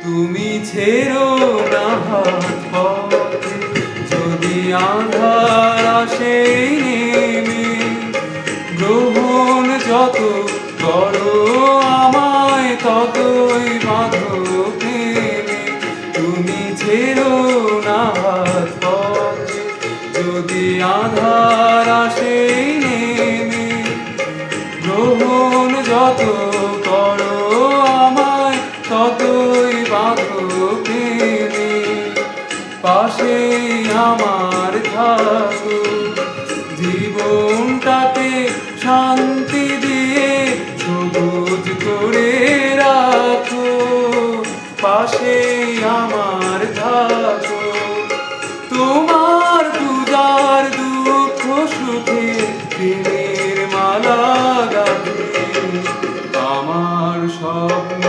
তুমি ছেড়ো না হাত যদি আধার আসে গ্রহণ যত করো আমায় ততই বাঁধো তুমি ছেড়ো না হাত যদি আধার আসে গ্রহণ যত তুমি পাশে আমার থাকো জীবনটাকে শান্তি দিয়ে সবুজ করে রাখো। পাশে আমার থাকো তোমার পূজার দুঃখ সুখে দিনের মালা গাবে আমার স্বপ্ন